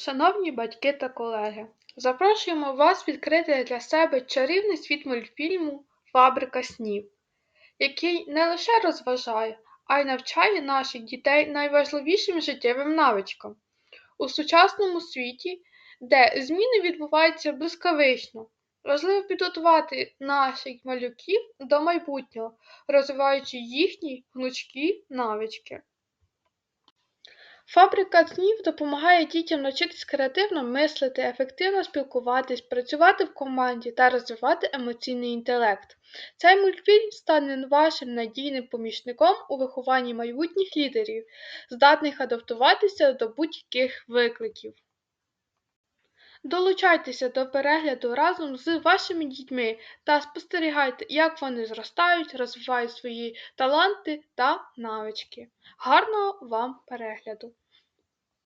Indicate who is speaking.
Speaker 1: Шановні батьки та колеги, запрошуємо вас відкрити для себе чарівний світ мультфільму Фабрика снів, який не лише розважає, а й навчає наших дітей найважливішим життєвим навичкам. У сучасному світі, де зміни відбуваються блискавично, важливо підготувати наших малюків до майбутнього, розвиваючи їхні гнучкі навички. Фабрика снів допомагає дітям навчитись креативно мислити, ефективно спілкуватись, працювати в команді та розвивати емоційний інтелект. Цей мультфільм стане вашим надійним помічником у вихованні майбутніх лідерів, здатних адаптуватися до будь-яких викликів. Долучайтеся до перегляду разом з вашими дітьми та спостерігайте, як вони зростають, розвивають свої таланти та навички. Гарного вам перегляду!